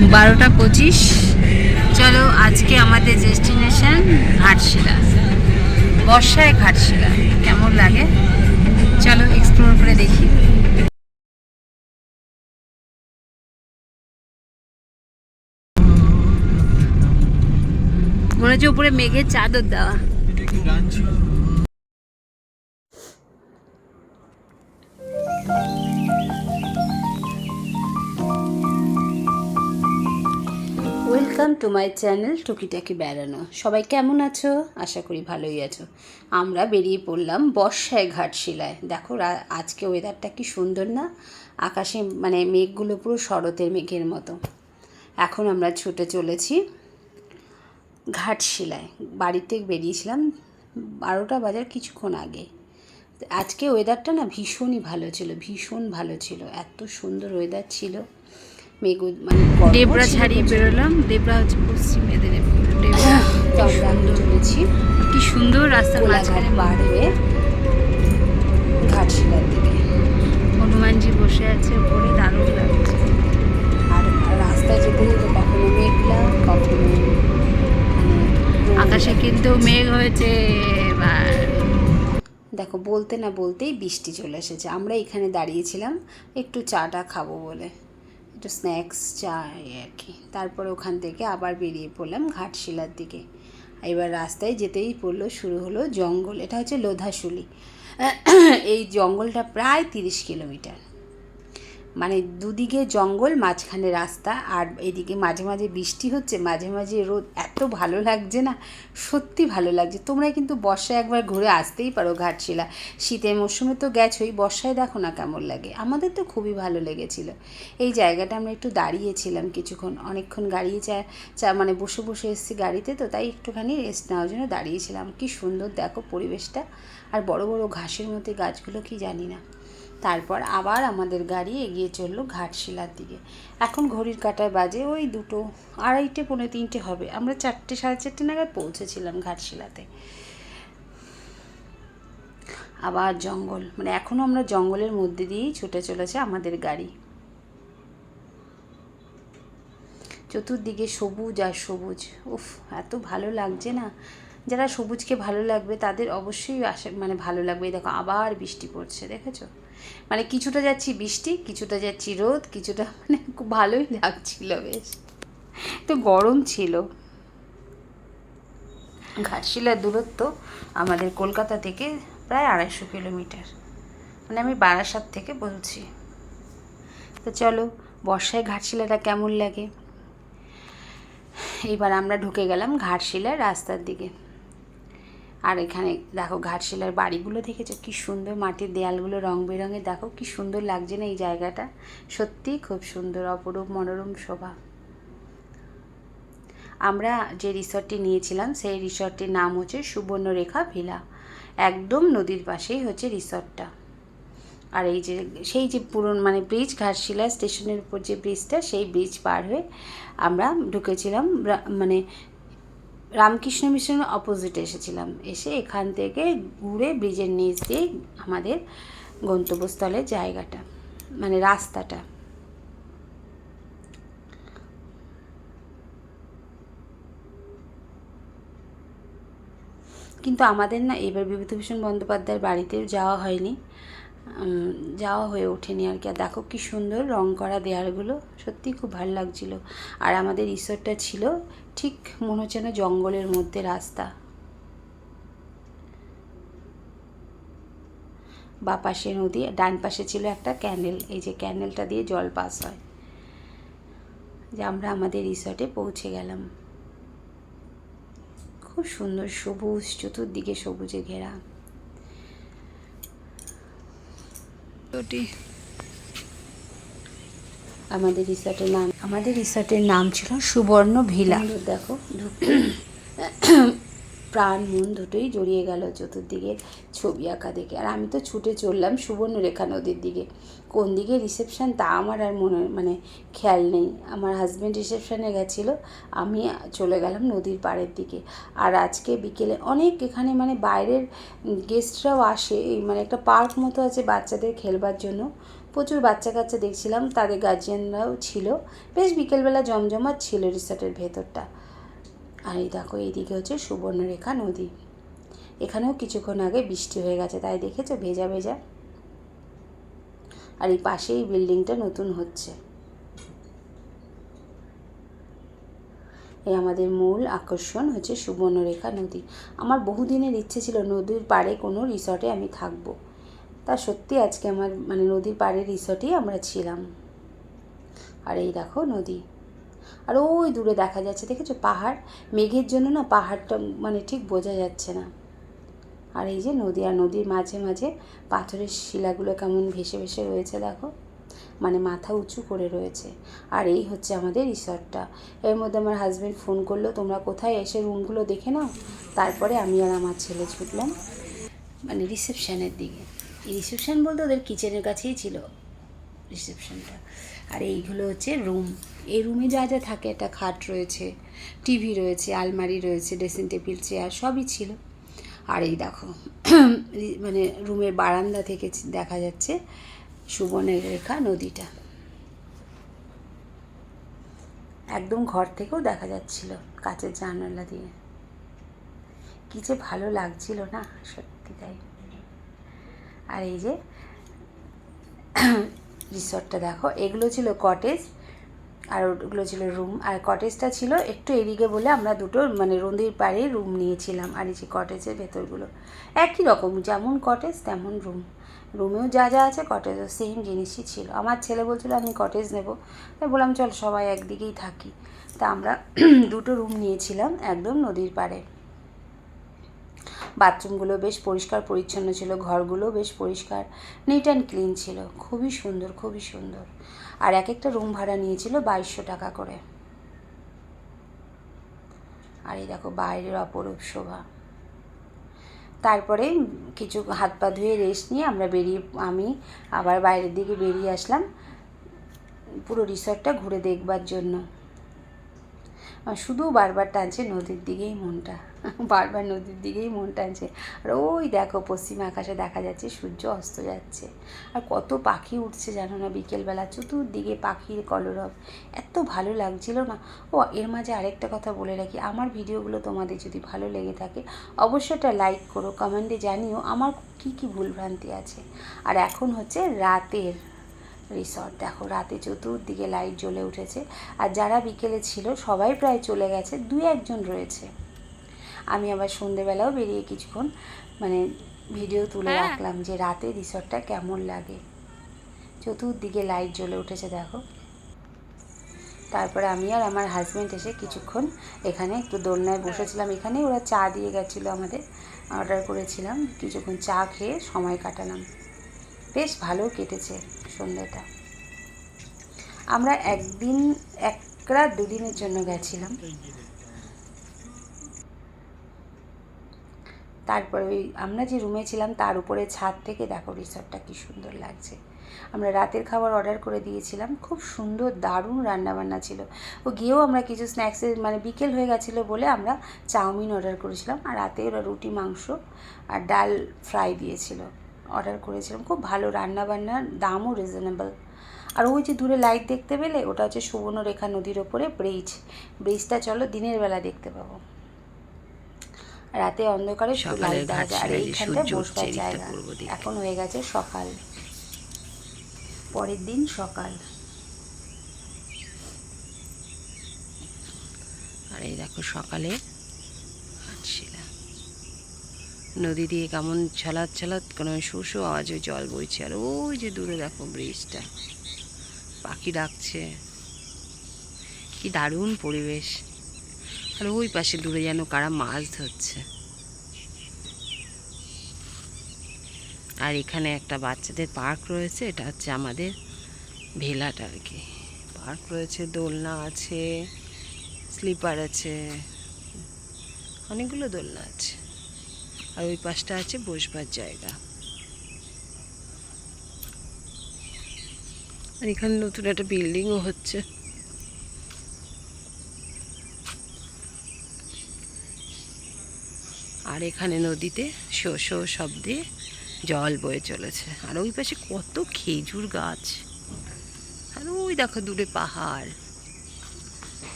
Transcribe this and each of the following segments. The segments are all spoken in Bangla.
বারোটা পঁচিশ। চলো আজকে আমাদের ডেস্টিনেশন ঘাটশিলা। বর্ষায় ঘাটশিলা, কেমন লাগে? চলো এক্সপ্লোর করে দেখি। মনে হচ্ছে উপরে মেঘের চাদর দেওয়া। ওয়েলকাম টু মাই চ্যানেল টুকিটাকি বেড়ানো সবাই কেমন আছো? আশা করি ভালোই আছো। আমরা বেরিয়ে পড়লাম বর্ষায় ঘাটশিলায়। দেখো আজকে ওয়েদারটা কি সুন্দর না? আকাশে মানে মেঘগুলো পুরো শরতের মেঘের মতো। এখন আমরা ছুটে চলেছি ঘাটশিলায়। বাড়িতে বেরিয়েছিলাম বারোটা বাজার কিছুক্ষণ আগে। আজকে ওয়েদারটা না ভীষণই ভালো ছিল, ভীষণ ভালো ছিল। এত সুন্দর ওয়েদার ছিল। মেঘ মানে ছিল। ছাড়িয়ে বেরোলাম। ডেবরা হচ্ছে পশ্চিম মেদিনীপুর ডেবরা তো আমরা চলেছি কি সুন্দর কোলাঘাট মাঝখানে। পার হয়ে ঘাটশিলার দিকে। হনুমানজি বসে আছে উপরে দারুণ লাগছে। আর রাস্তায় যেতে যেতে কখনো মেঘলা কখনো মানে আকাশে কিন্তু মেঘ হয়েছে এবার। দেখো বলতে না বলতেই বৃষ্টি চলে এসেছে। আমরা এখানে দাঁড়িয়েছিলাম একটু চাটা খাব বলে। একটু স্ন্যাক্স, চাই আর কি। তারপরে ওখান থেকে আবার বেরিয়ে পড়লাম ঘাটশিলার দিকে। এবার রাস্তায় যেতেই পড়ল, শুরু হলো জঙ্গল। এটা হচ্ছে লোধাশুলি। এই জঙ্গলটা প্রায় তিরিশ কিলোমিটার। মানে দুদিকে জঙ্গল, মাঝখানে রাস্তা আর এদিকে মাঝে মাঝে বৃষ্টি হচ্ছে, মাঝে মাঝে রোদ। এত ভালো লাগছে না? সত্যি ভালো লাগছে। তোমরা কিন্তু বর্ষায় একবার ঘুরে আসতেই পারো ঘাটশিলা। শীতের মরশুমে তো গেছোই, বর্ষায় দেখো না কেমন লাগে। আমাদের তো খুবই ভালো লেগেছিল। এই জায়গাটা আমরা একটু দাঁড়িয়েছিলাম কিছুক্ষণ। অনেকক্ষণ গাড়িয়ে চা চা মানে বসে বসে এসেছি গাড়িতে, তো তাই একটুখানি রেস্ট নেওয়ার জন্য দাঁড়িয়েছিলাম। কি সুন্দর দেখো পরিবেশটা। আর বড় বড় ঘাসের মধ্যে গাছগুলো কি জানি না। তারপর আবার আমাদের গাড়ি এগিয়ে চলল ঘাটশিলার দিকে। এখন ঘড়ির কাঁটায় বাজে ওই দুটো, আড়াইটে, পৌনে তিনটে হবে। আমরা চারটে, সাড়ে চারটে নাগাদ পৌঁছেছিলাম ঘাটশিলাতে। আবার জঙ্গল মানে এখনও আমরা জঙ্গলের মধ্যে দিয়েই ছুটে চলেছে আমাদের গাড়ি। চতুর্দিকে সবুজ আর সবুজ। উফ, এত ভালো লাগছে না। যারা সবুজকে ভালো লাগবে, তাদের অবশ্যই আশা মানে ভালো লাগবে। দেখো, আবার বৃষ্টি পড়ছে, দেখেছ? মানে কিছুটা যাচ্ছি বৃষ্টি, কিছুটা যাচ্ছি রোদ, কিছুটা মানে খুব ভালোই লাগছিল বেশ। তো গরম ছিল। ঘাটশিলার দূরত্ব আমাদের কলকাতা থেকে প্রায় আড়াইশো কিলোমিটার। মানে আমি বারাসাত থেকে বলছি। তো চলো, বর্ষায় ঘাটশিলাটা কেমন লাগে? এবার আমরা ঢুকে গেলাম ঘাটশিলার রাস্তার দিকে। আর এখানে দেখো ঘাটশিলার বাড়িগুলো দেখেছ? কি সুন্দর মাটির দেয়ালগুলো রং বেরঙের। দেখো কি সুন্দর লাগছে না এই জায়গাটা? সত্যিই খুব সুন্দর, অপরূপ, মনোরম শোভা। আমরা যে রিসর্টটি নিয়েছিলাম, সেই রিসর্টটির নাম হচ্ছে সুবর্ণরেখা ভিলা। একদম নদীর পাশেই হচ্ছে রিসর্টটা আর এই যে, সেই যে পুরন মানে ব্রিজ ঘাটশিলা স্টেশনের উপর যে ব্রিজটা সেই ব্রিজ পার হয়ে আমরা ঢুকেছিলাম মানে রামকৃষ্ণ মিশনের অপোজিটে এসেছিলাম। এসে এখান থেকে ঘুরে ব্রিজের নিচ দিয়ে আমাদের গন্তব্যস্থলের জায়গাটা মানে রাস্তাটা। কিন্তু আমাদের না এবার বিভূতিভূষণ বন্দ্যোপাধ্যায়ের বাড়িতেও যাওয়া হয়নি। যাওয়া হয়ে ওঠেনি আর কি। আর দেখো কি সুন্দর রং করা দেয়ালগুলো। সত্যি খুব ভালো লাগছিল। আর আমাদের রিসোর্টটা ছিল ঠিক মনে হচ্ছে না জঙ্গলের মধ্যে রাস্তা। বা পাশে নদী, ডান পাশে ছিল একটা ক্যানেল। এই যে ক্যানেলটা দিয়ে জল পাস হয়। যে আমরা আমাদের রিসর্টে পৌঁছে গেলাম। খুব সুন্দর সবুজ চতুর্দিকে সবুজে ঘেরা। আমাদের রিসর্টের নাম। আমাদের রিসর্টের নাম ছিল সুবর্ণ ভিলা। দেখো প্রাণ মন দুটোই জড়িয়ে গেল চতুর্দিকে ছবি আঁকা দেখে। আর আমি তো ছুটে চললাম সুবর্ণরেখা নদীর দিকে। কোন দিকে রিসেপশন তা আমার আর মনে মানে খেয়াল নেই। আমার হাজব্যান্ড রিসেপশানে গেছিল আমি চলে গেলাম নদীর পাড়ের দিকে। আর আজকে বিকেলে অনেক এখানে মানে বাইরের গেস্টরাও আসে এই মানে একটা পার্ক মতো আছে বাচ্চাদের খেলবার জন্য। প্রচুর বাচ্চা কাচ্চা দেখছিলাম, তাদের গার্জিয়ানরাও ছিল। বেশ বিকেলবেলা জমজমাট ছিল রিসর্টের ভেতরটা। আর এই দেখো, এইদিকে হচ্ছে সুবর্ণরেখা নদী। এখানেও কিছুক্ষণ আগে বৃষ্টি হয়ে গেছে, তাই দেখেছ? ভেজা ভেজা। আর এই পাশেই বিল্ডিংটা নতুন হচ্ছে। এই আমাদের মূল আকর্ষণ হচ্ছে সুবর্ণরেখা নদী। আমার বহুদিনের ইচ্ছে ছিল নদীর পাড়ে কোনো রিসর্টে আমি থাকব। তা সত্যি আজকে আমার মানে নদীর পাড়ে রিসর্টেই আমরা ছিলাম। আর এই দেখো নদী। আর ওই দূরে দেখা যাচ্ছে, দেখেছ? পাহাড়। মেঘের জন্য না পাহাড়টা মানে ঠিক বোঝা যাচ্ছে না। আর এই যে নদী, আর নদীর মাঝে মাঝে পাথরের শিলাগুলো কেমন ভেসে ভেসে রয়েছে, দেখো? মানে মাথা উঁচু করে রয়েছে। আর এই হচ্ছে আমাদের রিসর্টটা। এর মধ্যে আমার হাজব্যান্ড ফোন করল, তোমরা কোথায় এসে রুমগুলো দেখে নাও? তারপরে আমি আর আমার ছেলে ছুটলাম মানে রিসেপশানের দিকে। রিসেপশন বলতে ওদের কিচেনের কাছেই ছিল রিসেপশনটা আর এইগুলো হচ্ছে রুম এই রুমে যা যা থাকে, একটা খাট রয়েছে টিভি রয়েছে, আলমারি রয়েছে ড্রেসিং টেবিল চেয়ার সবই ছিল। আর এই দেখো মানে রুমের বারান্দা থেকে দেখা যাচ্ছে সুবর্ণের রেখা নদীটা। একদম ঘর থেকেও দেখা যাচ্ছিল কাঁচের জানালা দিয়ে। কি যে ভালো লাগছিল না, সত্যি তাই। আর এই যে রিসর্টটা দেখো, এগুলো ছিল কটেজ আর ওগুলো ছিল রুম আর কটেজটা ছিল একটু এদিকে বলে আমরা দুটো মানে নদীর পাড়ে রুম নিয়েছিলাম আর এই যে কটেজের ভেতরগুলো। একই রকম, যেমন কটেজ তেমন রুম রুমেও যা যা আছে কটেজও সেম জিনিসই ছিল। আমার ছেলে বলছিল, আমি কটেজ নেব। তাই বললাম, চল সবাই একদিকেই থাকি। তা আমরা দুটো রুম নিয়েছিলাম একদম নদীর পাড়ে। বাথরুমগুলো বেশ পরিষ্কার পরিচ্ছন্ন ছিল, ঘরগুলো বেশ পরিষ্কার নিট অ্যান্ড ক্লিন ছিল। খুবই সুন্দর খুবই সুন্দর। আর এক একটা রুম ভাড়া নিয়েছিল বাইশশো টাকা করে। আর এই দেখো বাইরের অপরূপ শোভা। তারপরে কিছু হাত পা ধুয়ে রেস্ট নিয়ে আমরা বেরিয়ে, আমি আবার বাইরের দিকে বেরিয়ে আসলাম পুরো রিসর্টটা ঘুরে দেখবার জন্য। শুধু বারবার টানছে নদীর দিকেই মনটা। বারবার নদীর দিকেই মন টানছে। আর ওই দেখো, পশ্চিম আকাশে দেখা যাচ্ছে সূর্য অস্ত যাচ্ছে। আর কত পাখি উঠছে জানো না বিকেলবেলা? চতুর্দিকে পাখির কলরব। এত ভালো লাগছিল না। ও, এর মাঝে আরেকটা কথা বলে রাখি। আমার ভিডিওগুলো তোমাদের যদি ভালো লেগে থাকে, অবশ্যই একটা লাইক করো, কমেন্টে জানিও আমার কী কী ভুলভ্রান্তি আছে। আর এখন হচ্ছে রাতের রিসর্ট। দেখো, রাতে চতুর্দিকে লাইট জ্বলে উঠেছে। আর যারা বিকেলে ছিল, সবাই প্রায় চলে গেছে। দুই একজন রয়েছে। আমি আবার সন্ধেবেলাও বেরিয়ে কিছুক্ষণ মানে ভিডিও তুলে হ্যাঁ। রাখলাম যে রাতে রিসর্টটা কেমন লাগে। চতুর্দিকে লাইট জ্বলে উঠেছে দেখো। তারপরে আমি আর আমার হাজব্যান্ড এসে কিছুক্ষণ এখানে একটু দোলনায় বসেছিলাম। এখানে ওরা চা দিয়ে গেছিল আমাদের। অর্ডার করেছিলাম কিছুক্ষণ চা খেয়ে সময় কাটালাম। বেশ ভালো কেটেছে সন্ধ্যাটা আমরা একদিন এক রাত দুদিনের জন্য গেছিলাম। তারপরে ওই আমরা যে রুমে ছিলাম, তার উপরে ছাদ থেকে দেখো রিসর্টটা কি সুন্দর লাগছে। আমরা রাতের খাবার অর্ডার করে দিয়েছিলাম, খুব সুন্দর, দারুণ রান্নাবান্না ছিল। ও গিয়েও আমরা কিছু স্ন্যাক্সের মানে বিকেল হয়ে গেছিল বলে আমরা চাউমিন অর্ডার করেছিলাম, আর রাতে ওরা রুটি, মাংস আর ডাল ফ্রাই দিয়েছিল অর্ডার করেছিলাম। খুব ভালো রান্নাবান্নার দামও রিজনেবল আর ওই যে দূরে লাইট দেখতে পেলে, ওটা হচ্ছে সুবর্ণরেখা নদীর ওপরে ব্রিজ ব্রিজটা চলো দিনের বেলা দেখতে পাবো। রাতে অন্ধকারে আর এইখানটা বসবার জায়গা। এখন হয়ে গেছে সকাল। পরের দিন সকাল। আর এই দেখো সকালে হাঁটছিলা নদী দিয়ে কেমন ছলাৎ ছলাৎ কোনো শুশু আওয়াজে জল বইছে। আর ওই যে দূরে দেখো ব্রিজটা। পাখি ডাকছে। কি দারুণ পরিবেশ। আর ওই পাশে দূরে যেন কারা মাছ ধরছে। আর এখানে একটা বাচ্চাদের পার্ক রয়েছে, এটা হচ্ছে আমাদের ভেলাটা আর কি। পার্ক রয়েছে, দোলনা আছে, স্লিপার আছে, অনেকগুলো দোলনা আছে। আর ওই পাশটা আছে বসবার জায়গা। আর এখানে নতুন একটা বিল্ডিংও হচ্ছে। আর এখানে নদীতে শো শো শব্দে জল বয়ে চলেছে। আর ওই পাশে কত খেজুর গাছ। আর ওই দেখো দূরে পাহাড়।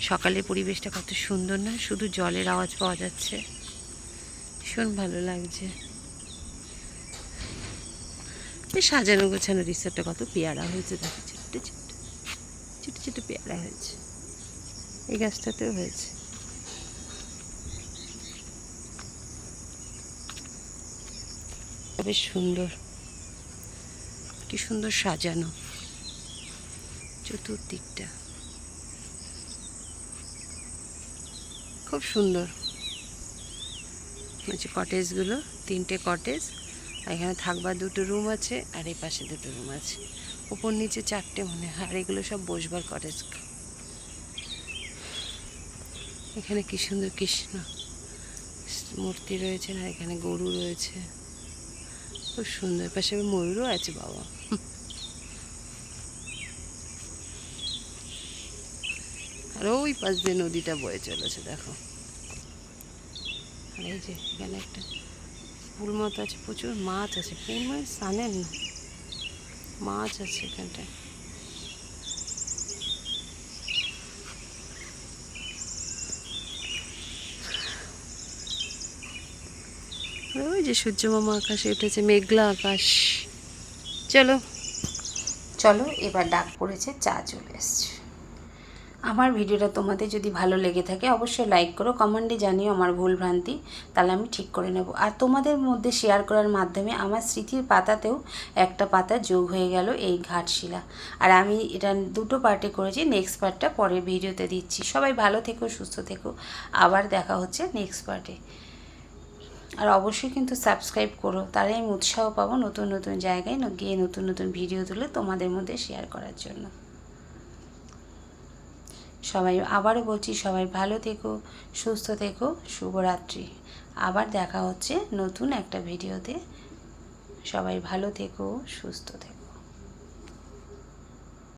সকালের পরিবেশটা কত সুন্দর না, শুধু জলের আওয়াজ পাওয়া যাচ্ছে। ভীষণ ভালো লাগছে। সাজানো গোছানো রিসোর্টটা কত পেয়ারা হয়েছে, দেখো। ছোট্ট ছোট্ট ছোট ছোট পেয়ারা হয়েছে। এই গাছটাতেও হয়েছে। বেশ সুন্দর। কি সুন্দর সাজানো চতুর্দিকটা। খুব সুন্দর। হচ্ছে কটেজগুলো তিনটে কটেজ আর এখানে থাকবার দুটো রুম আছে, আর এই পাশে দুটো রুম আছে। উপর নিচে চারটে মনে হয়, আর এগুলো সব বসবার কটেজ এখানে কি সুন্দর কৃষ্ণ। মূর্তি রয়েছে, আর এখানে গরু রয়েছে। খুব সুন্দর। পাশে ময়ূরও আছে, বাবা। আর ওই পাশ দিয়ে নদীটা বয়ে চলেছে, দেখো। আর এই যে, এখানে একটা পুল মতো আছে, প্রচুর মাছ আছে। পুল মানে সানের না? মাছ আছে এখানটায়। ওই যে সূর্য মামা আকাশে উঠেছে, মেঘলা আকাশ। চলো। চলো, এবার ডাক পড়েছে, চা চলে এসছে। আমার ভিডিওটা তোমাদের যদি ভালো লেগে থাকে, অবশ্যই লাইক করো কমেন্টে জানিও আমার ভুল ভ্রান্তি, তাহলে আমি ঠিক করে নেব। আর তোমাদের মধ্যে শেয়ার করার মাধ্যমে আমার স্মৃতির পাতাতেও একটা পাতা যোগ হয়ে গেল এই ঘাটশিলা। আর আমি এটা দুটো পার্টে করেছি নেক্সট পার্টটা পরের ভিডিওতে দিচ্ছি। সবাই ভালো থেকো, সুস্থ থেকো। আবার দেখা হচ্ছে নেক্সট পার্টে আর অবশ্যই কিন্তু সাবস্ক্রাইব করো। তারাই আমি উৎসাহ পাবো নতুন নতুন জায়গায় গিয়ে নতুন নতুন ভিডিও তুলে তোমাদের মধ্যে শেয়ার করার জন্য। সবাই, আবারও বলছি, সবাই ভালো থেকো, সুস্থ থেকো, শুভরাত্রি। আবার দেখা হচ্ছে নতুন একটা ভিডিওতে সবাই ভালো থেকো, সুস্থ থেকো।